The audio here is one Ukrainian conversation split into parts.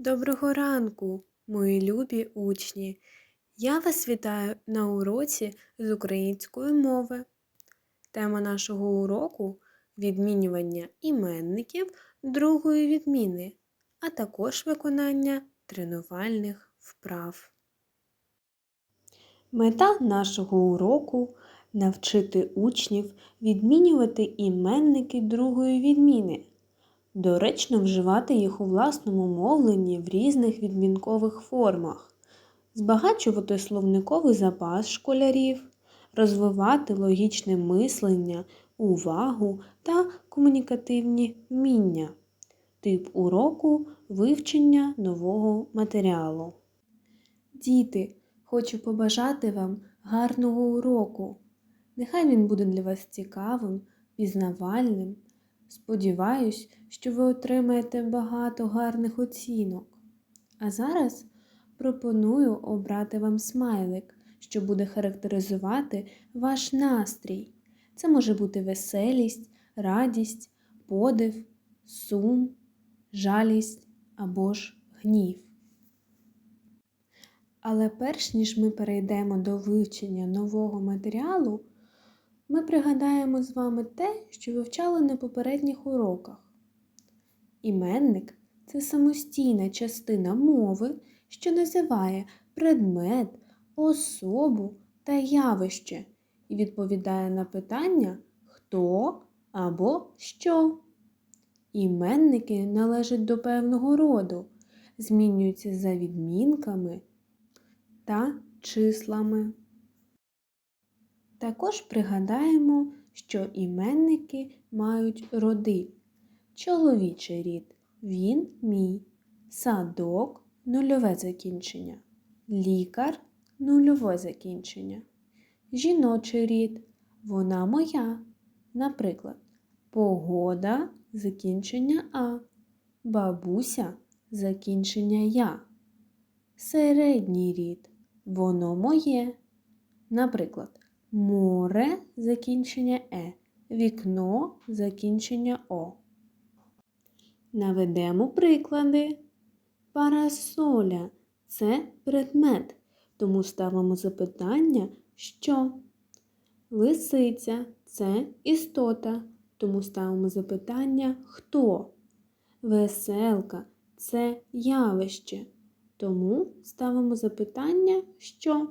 Доброго ранку, мої любі учні! Я вас вітаю на уроці з української мови. Тема нашого уроку відмінювання іменників другої відміни, а також виконання тренувальних вправ. Мета нашого уроку навчити учнів відмінювати іменники другої відміни доречно вживати їх у власному мовленні в різних відмінкових формах, збагачувати словниковий запас школярів, розвивати логічне мислення, увагу та комунікативні вміння. Тип уроку вивчення нового матеріалу. Діти, хочу побажати вам гарного уроку. Нехай він буде для вас цікавим, пізнавальним. Сподіваюсь, що ви отримаєте багато гарних оцінок. А зараз пропоную обрати вам смайлик, що буде характеризувати ваш настрій. Це може бути веселість, радість, подив, сум, жалість або ж гнів. Але перш ніж ми перейдемо до вивчення нового матеріалу, ми пригадаємо з вами те, що вивчали на попередніх уроках. Іменник це самостійна частина мови, що називає предмет, особу та явище і відповідає на питання хто або що. Іменники належать до певного роду, змінюються за відмінками та числами. Також пригадаємо, що іменники мають роди. Чоловічий рід він мій, садок нульове закінчення, лікар нульове закінчення, жіночий рід вона моя. Наприклад, погода закінчення А, бабуся закінчення Я. Середній рід воно моє. Наприклад, море закінчення Е, вікно закінчення О. Наведемо приклади. Парасоля це предмет, тому ставимо запитання, що. Лисиця це істота, тому ставимо запитання хто. Веселка це явище, тому ставимо запитання що.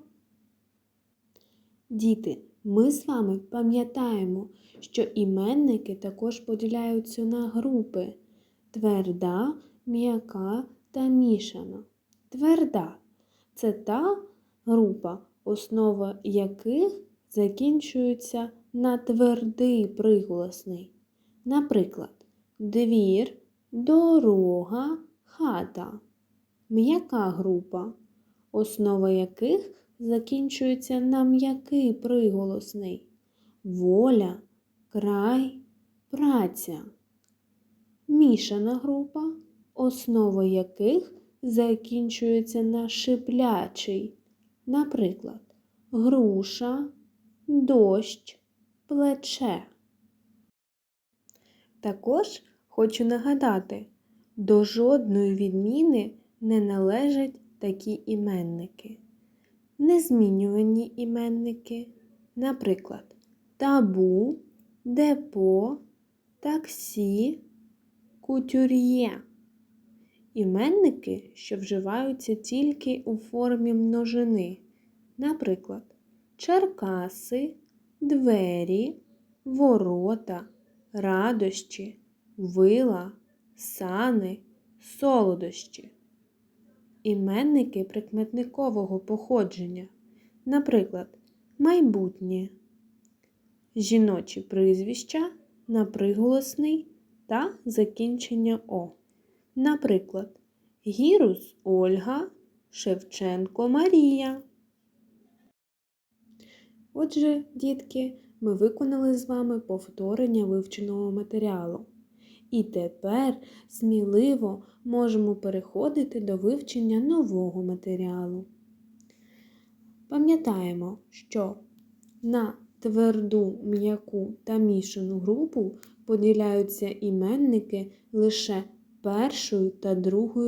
Діти, ми з вами пам'ятаємо, що іменники також поділяються на групи тверда, м'яка та мішана. Тверда це та група, основа яких закінчується на твердий приголосний. Наприклад, двір, дорога, хата. М'яка група, основа яких закінчується на м'який приголосний. Воля, край, праця. Мішана група, основа яких закінчується на шиплячий. Наприклад, груша, дощ, плече. Також хочу нагадати, до жодної відміни не належать такі іменники. Незмінювані іменники, наприклад, табу, депо, таксі, кутюр'є. Іменники, що вживаються тільки у формі множини, наприклад, Черкаси, двері, ворота, радощі, вила, сани, солодощі. Іменники прикметникового походження, наприклад, майбутнє, жіночі прізвища на приголосний та закінчення О. Наприклад, Гірус Ольга, Шевченко Марія. Отже, дітки, ми виконали з вами повторення вивченого матеріалу. І тепер сміливо можемо переходити до вивчення нового матеріалу. Пам'ятаємо, що на тверду, м'яку та мішану групу поділяються іменники лише першою та другою